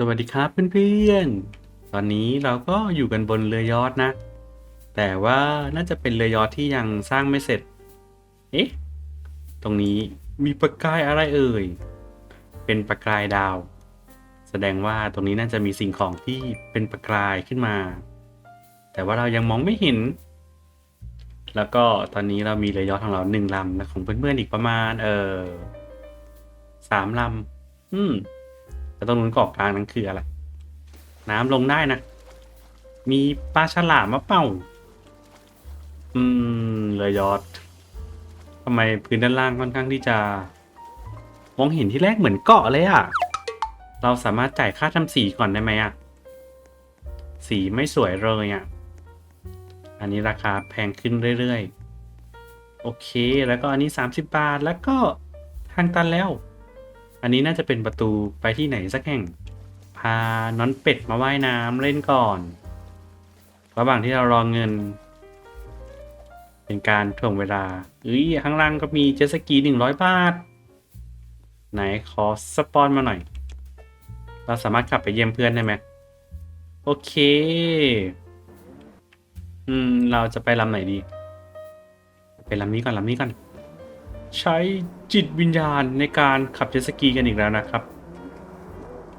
สวัสดีครับเพื่อนๆ ตอนนี้เราก็อยู่กันบนเรือยอชต์นะ แต่ว่าน่าจะเป็นเรือยอชต์ที่ยังสร้างไม่เสร็จ เอ๊ะ ตรงนี้มีประกายอะไรเอ่ย เป็นประกายดาว แสดงว่าตรงนี้น่าจะมีสิ่งของที่เป็นประกายขึ้นมา แต่ว่าเรายังมองไม่เห็น แล้วก็ตอนนี้เรามีเรือยอชต์ของเราหนึ่งลำและของเพื่อนๆอีกประมาณ เออสามลำ อืม แล้วตรงนู้นเกาะกลางนั้นคืออะไร น้ำลงได้นะ มีปลาฉลามมาเป่า อืมเรือยอดทำไมพื้นด้านล่างค่อนข้างที่จะ มองเห็นที่แรกเหมือนเกาะเลยอะเราสามารถจ่ายค่าทำสีก่อนได้ไหมอะสีไม่สวยเลยอะอันนี้ราคาแพงขึ้นเรื่อยๆ โอเค แล้วก็อันนี้ 30 บาท แล้วก็ทางตันแล้ว อันนี้น่าจะเป็นประตูไปที่ไหนสักแห่ง พาน้อนเป็ดมาว่ายน้ำเล่นก่อน ระหว่างที่เรารอเงิน เป็นการถ่วงเวลาเอ้ยข้างล่างก็มีเจสกีหนึ่งร้อยบาท ไหนขอสปอนมาหน่อย เราสามารถกลับไปเยี่ยมเพื่อนได้ไหมโอเค อืม เราจะไปลำไหนดี ไปลำนี้ก่อนลำนี้ก่อน ใช้จิตวิญญาณในการขับเจ็ตสกีกันอีกแล้วนะครับ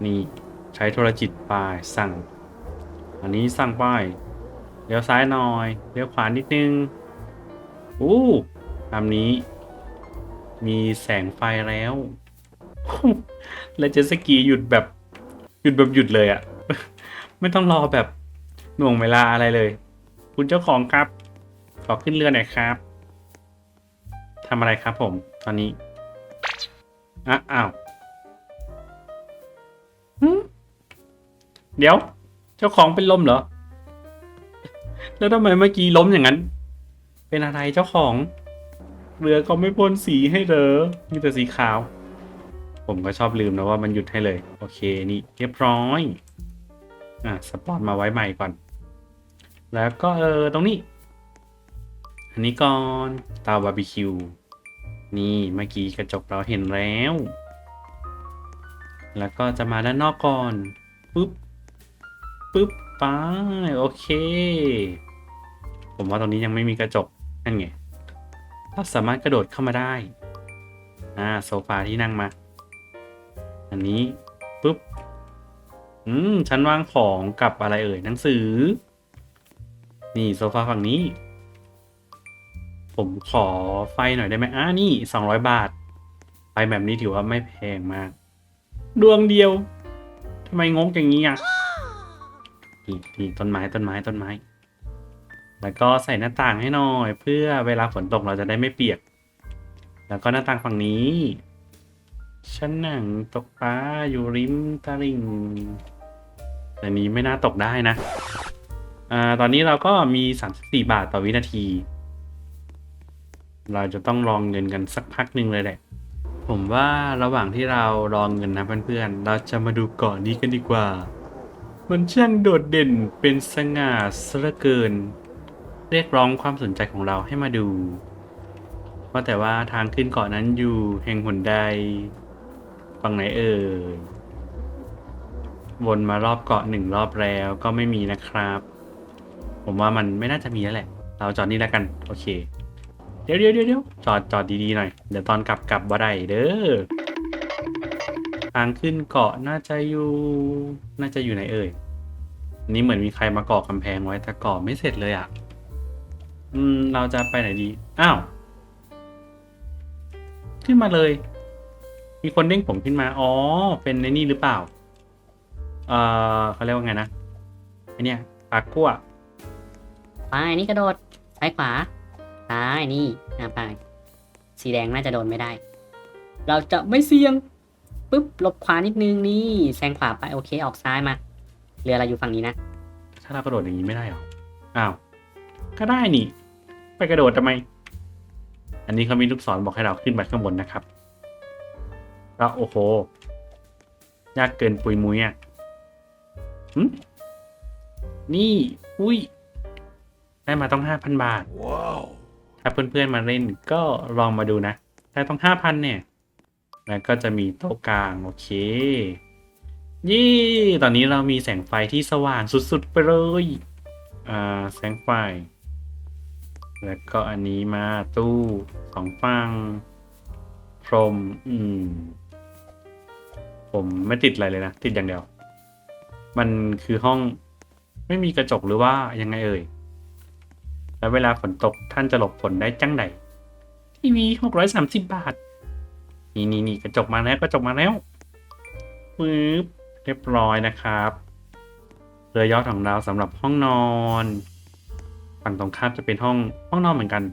นี่ใช้โทรจิตไปสั่ง อันนี้สั่งไปเลี้ยวซ้ายหน่อยเลี้ยวขวานิดนึงอู้ลำนี้ มีแสงไฟแล้ว และเจ็ตสกีหยุดแบบหยุดแบบหยุดเลยอะไม่ต้องรอแบบหน่วงเวลาอะไรเลย คุณเจ้าของครับ ขอขึ้นเรือหน่อยครับ ทำอะไรครับผม ตอนนี้อะอ้าวเดี๋ยว เจ้าของเป็นลมเหรอ แล้วทำไมเมื่อกี้ล้มอย่างนั้น เป็นอะไรเจ้าของ เรือก็ไม่พ่นสีให้เหรอมีแต่สีขาว ผมก็ชอบลืมนะว่ามันหยุดให้เลย โอเคนี่เรียบร้อย อะสปอนมาไว้ใหม่ก่อน แล้วก็เออตรงนี้ อันนี้ก่อนเตาบาร์บีคิว นี่เมื่อกี้กระจกเราเห็นแล้ว แล้วก็จะมาด้านนอกก่อนปุ๊บปุ๊บไปโอเค ผมว่าตรงนี้ยังไม่มีกระจกนั่นไงเราสามารถกระโดดเข้ามาได้อ่าโซฟาที่นั่งมา อันนี้ปุ๊บอืมชั้นวางของกับอะไรเอ่ยหนังสือ นี่โซฟาฝั่งนี้ ผมขอไฟหน่อยได้ไหมอ่านี่สองร้อยบาท ไฟแบบนี้ถือว่าไม่แพงมาก ดวงเดียวทำไมงกอย่างนี้อะนี่นี่ต้นไม้ต้นไม้ต้นไม้ แล้วก็ใส่หน้าต่างให้หน่อย เพื่อเวลาฝนตกเราจะได้ไม่เปียก แล้วก็หน้าต่างฝั่งนี้ชั้นหนังตกปลาอยู่ริมตลิ่งแต่นี้ไม่น่าตกได้นะ อ่า ตอนนี้เราก็มี 34 บาทต่อวินาที เราจะต้องรองเงินกันสักพักหนึ่งเลยแหละ ผมว่าระหว่างที่เรารองเงินนะเพื่อนๆ เราจะมาดูเกาะนี้กันดีกว่า มันช่างโดดเด่นเป็นสง่าซะเหลือเกิน เรียกร้องความสนใจของเราให้มาดูว่าแต่ว่าทางขึ้นเกาะนั้นอยู่แห่งหนใดฝั่งไหนเอ่ยวนมารอบเกาะหนึ่งรอบแล้วก็ไม่มีนะครับ ผมว่ามันไม่น่าจะมีแล้วแหละ เราจอดนี่แล้วกัน โอเค เดี๋ยวเดี๋ยวเดี๋ยวจอดจอดดีๆหน่อย เดี๋ยวตอนกลับกลับบ่ได้เด้อ ทางขึ้นเกาะน่าจะอยู่ น่าจะอยู่ไหนเอ่ยนนี้เหมือนมีใครมาก่อกำแพงไว้แต่ก่อไม่เสร็จเลยอะ อืม เราจะไปไหนดี อ้าว ขึ้นมาเลย มีคนเด้งผมขึ้นมา อ๋อ เป็นในนี่หรือเปล่า เออเขาเรียกว่าไงนะไอเนี่ยปากกั้วไปนี่กระโดดซ้ายขวา ซ้ายนี่อ่าไปสีแดงน่าจะโดนไม่ได้ เราจะไม่เสี่ยงปุ๊บหลบขวานิดนึงนี่แซงขวาไปโอเคออกซ้ายมาเรือเราอยู่ฝั่งนี้นะถ้าเรากระโดดอย่างนี้ไม่ได้หรออ้าวก็ได้นี่ ไปกระโดดทำไม อันนี้เขามีลูกศรบอกให้เราขึ้นไปข้างบนนะครับแล้วโอ้โหยากเกินปุยมุยอะหึนี่ อุ้ย ได้มาต้องห้าพันบาท ถ้าเพื่อนๆมาเล่นก็ลองมาดูนะได้ต้องห้าพันเนี่ย แล้วก็จะมีโต๊ะกลางโอเค ยี่ ตอนนี้เรามีแสงไฟที่สว่างสุดๆไปเลย อ่า แสงไฟ แล้วก็อันนี้มาตู้สองฝั่งพรม อืม ผมไม่ติดอะไรเลยนะ ติดอย่างเดียว มันคือห้องไม่มีกระจกหรือว่ายังไงเอ่ย แล้วเวลาฝนตกท่านจะหลบฝนได้จังไหนทีวีหกร้อยสามสิบบาท นี่นี่นี่กระจกมาแล้วกระจกมาแล้วปึ๊บเรียบร้อยนะครับเรือยอดของเราสำหรับห้องนอน ฝั่งตรงข้ามจะเป็นห้องห้องนอนเหมือนกัน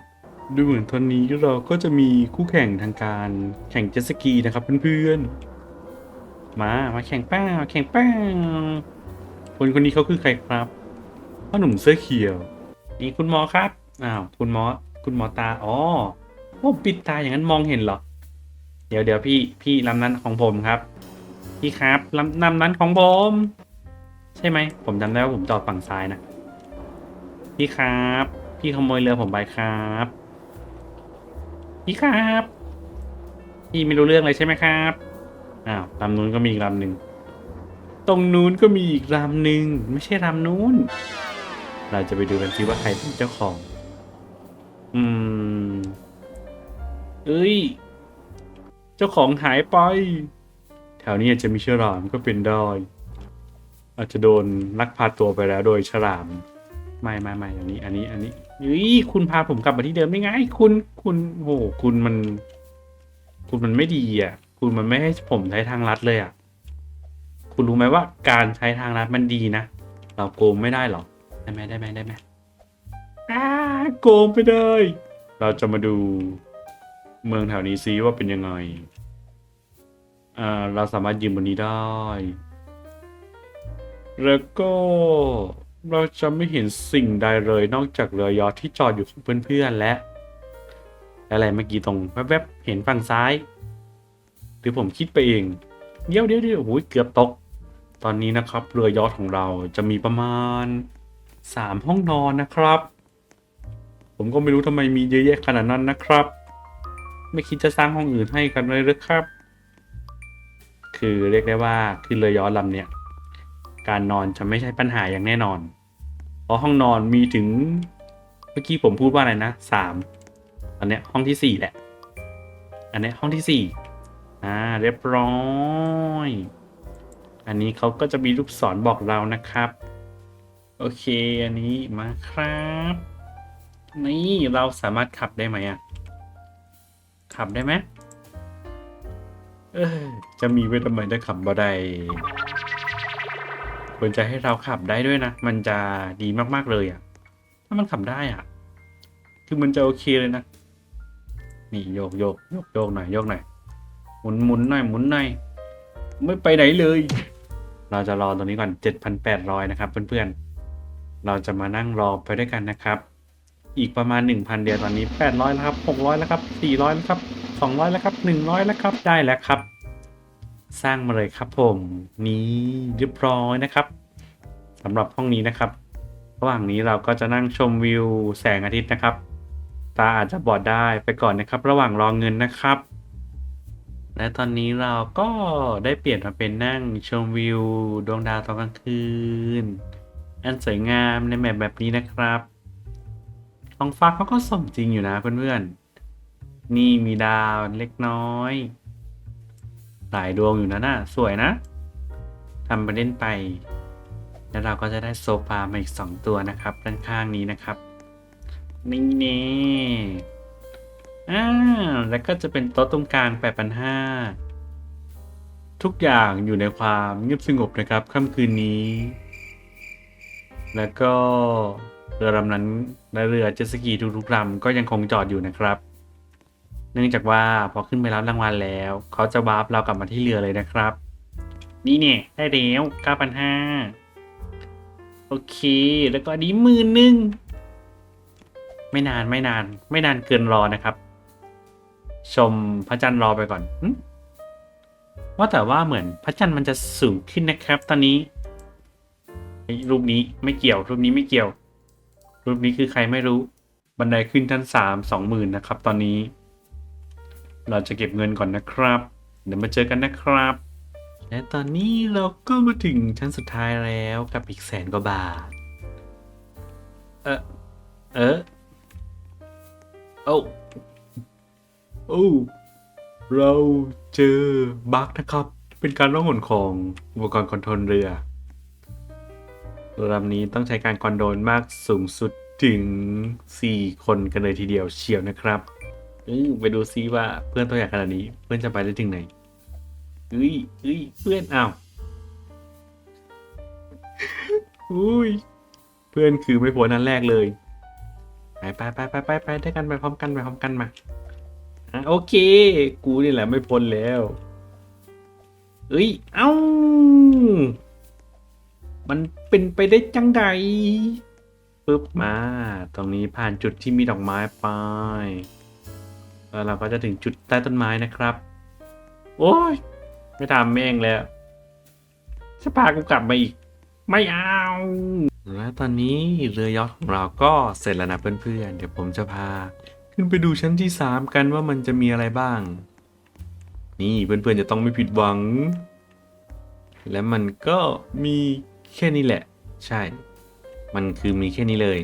ดูเหมือนตอนนี้เราก็จะมีคู่แข่งทางการแข่งเจ็ตสกีนะครับเพื่อนๆมามาแข่งป้ามาแข่งป้าคนคนนี้เขาคือใครครับพ่อหนุ่มเสื้อเขียว นี่คุณหมอครับ อ้าว คุณหมอ คุณหมอตา อ๋อโอ้ปิดตาอย่างนั้นมองเห็นเหรอ เดี๋ยวเดี๋ยวพี่ พี่ลำนั้นของผมครับ พี่ครับลำลำนั้นของผม ใช่ไหม ผมจำได้ว่าผมจอดฝั่งซ้ายนะ พี่ครับ พี่ขโมยเรือผมไปครับ พี่ครับ พี่ไม่รู้เรื่องเลยใช่ไหมครับ อ้าวลำนู้นก็มีอีกลำหนึ่ง ตรงนู้นก็มีอีกลำหนึ่ง ไม่ใช่ลำนู้น เราจะไปดูกันซิว่าใครเป็นเจ้าของ อืม เอ้ย เจ้าของหายไป แถวนี้อาจจะมีฉลามก็เป็นได้ อาจจะโดนลักพาตัวไปแล้วโดยฉลาม ไม่ไม่ไม่อันนี้ อันนี้ อันนี้เฮ้ยคุณพาผมกลับมาที่เดิมได้ไง คุณ คุณโหคุณมัน คุณมันไม่ดีอะ คุณมันไม่ให้ผมใช้ทางลัดเลยอะ คุณรู้ไหมว่าการใช้ทางลัดมันดีนะ เราโกงไม่ได้หรอ ได้ไหมได้ไหมได้ไหมอ้าโกงไปเลย เราจะมาดูเมืองแถวนี้ซิว่าเป็นยังไงอ่าเราสามารถยืมบนนี้ได้ แล้วก็เราจะไม่เห็นสิ่งใดเลยนอกจากเรือยอทที่จอดอยู่ของเพื่อนๆและ อะไรเมื่อกี้ตรงแวบๆเห็นฝั่งซ้าย หรือผมคิดไปเอง เดี๋ยวเดี๋ยวเดี๋ยวโอ้ยเกือบตก ตอนนี้นะครับเรือยอทของเราจะมีประมาณ สามห้องนอนนะครับ ผมก็ไม่รู้ทำไมมีเยอะแยะขนาดนั้นนะครับ ไม่คิดจะสร้างห้องอื่นให้กันเลยหรือครับ คือเรียกได้ว่าคือเรือยอชท์ลำเนี้ยการนอนจะไม่ใช่ปัญหาอย่างแน่นอน เพราะห้องนอนมีถึงเมื่อกี้ผมพูดว่าอะไรนะสามอันเนี้ยห้องที่สี่แหละ อันเนี้ยห้องที่สี่อ่าเรียบร้อย อันนี้เขาก็จะมีลูกศรบอกเรานะครับ โอเค อันนี้มาครับ นี่เราสามารถขับได้ไหมอะขับได้ไหมเออจะมีไว้ทำไมถ้าขับบ่ได้ควรจะให้เราขับได้ด้วยนะ มันจะดีมากๆเลยอะถ้ามันขับได้อะคือมันจะโอเคเลยนะ นี่โยกโยกโยกโยกหน่อยโยกหน่อยหมุนหมุนหน่อยหมุนหน่อยไม่ไปไหนเลย เราจะรอตรงนี้ก่อน 7,800 นะครับเพื่อนๆ เราจะมานั่งรอไปด้วยกันนะครับ อีกประมาณ 1,000 เดียวตอนนี้ 800แล้วครับ 600 แล้วครับ 400 แล้วครับ 200 แล้วครับ 100 แล้วครับ ได้แล้วครับ สร้างมาเลยครับผมนี่เรียบร้อยนะครับสำหรับห้องนี้นะครับ ระหว่างนี้เราก็จะนั่งชมวิวแสงอาทิตย์นะครับ ตาอาจจะบอดได้ไปก่อนนะครับ ระหว่างรอเงินนะครับและตอนนี้เราก็ได้เปลี่ยนมาเป็นนั่งชมวิวดวงดาวตอนกลางคืน อันสวยงามในแบบแบบนี้นะครับท้องฟ้าเขาก็สมจริงอยู่นะเพื่อนๆ นี่มีดาวเล็กน้อย หลายดวงอยู่นะน่ะสวยนะทำไปเล่นไป แล้วเราก็จะได้โซฟามาอีกสองตัวนะครับด้านข้างนี้นะครับ นี่เน่อ่าแล้วก็จะเป็นโต๊ะตรงกลาง 8,500 ทุกอย่างอยู่ในความเงียบสงบนะครับค่ำคืนนี้ แล้วก็เรือลำนั้นและเรือเจ็ตสกีทุกๆลำก็ยังคงจอดอยู่นะครับ เนื่องจากว่าพอขึ้นไปรับรางวัลแล้ว เขาจะวาร์ปเรากลับมาที่เรือเลยนะครับ นี่เนี่ยได้แล้ว9,500โอเค แล้วก็อันนี้หมื่นหนึ่งไม่นานไม่นาน ไม่นานเกินรอนะครับ ชมพระจันทร์รอไปก่อนว่าแต่ว่าเหมือนพระจันทร์มันจะสูงขึ้นนะครับ ตอนนี้ รูปนี้ไม่เกี่ยว รูปนี้ไม่เกี่ยว รูปนี้คือใครไม่รู้ บันไดขึ้นชั้นสามสองหมื่นนะครับ ตอนนี้ เราจะเก็บเงินก่อนนะครับ เดี๋ยวมาเจอกันนะครับ และตอนนี้เราก็มาถึงชั้นสุดท้ายแล้วกับอีกแสนกว่าบาท เออเออโอ้โอ้เราเจอบั๊กนะครับ เป็นการล่องหนของอุปกรณ์คอนโทรลเรือ ลำนี้ต้องใช้การคอนโดนมากสูงสุดถึง 4 คนกันเลยทีเดียวเชียวนะครับอือไปดูซิว่าเพื่อนตัวใหญ่ขนาดนี้ เพื่อนจะไปได้ถึงไหนเอ้ยเอ้ยเพื่อนอ้าวอุ้ยเพื่อนคือไม่พ้นนั้นแรกเลยไปไปไปไปไปไปด้วยกันไปพร้อมกันไปพร้อมกันมาโอเค กูนี่แหละไม่พ้นแล้ว เอ้ย เอ้า มันเป็นไปได้จังใดปึ๊บมา ตรงนี้ผ่านจุดที่มีดอกไม้ไปแล้วเราก็จะถึงจุดใต้ต้นไม้นะครับ โอ้ย ไม่ทำแม่งแล้วจะพากูกลับมาอีก ไม่เอา และตอนนี้เรือยอชต์ของเราก็เสร็จแล้วนะเพื่อนๆ เดี๋ยวผมจะพา ขึ้นไปดูชั้นที่สามกันว่ามันจะมีอะไรบ้าง นี่เพื่อนๆจะต้องไม่ผิดหวัง และมันก็มี แค่นี้แหละ ใช่ มันคือมีแค่นี้เลย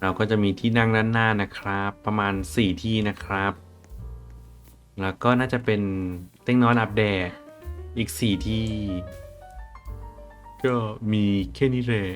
เราก็จะมีที่นั่งด้านหน้านะครับ ประมาณ 4 ที่นะครับ แล้วก็น่าจะเป็นเต้งนอนอัปแดดอีก 4 ที่ ก็มีแค่นี้แหละ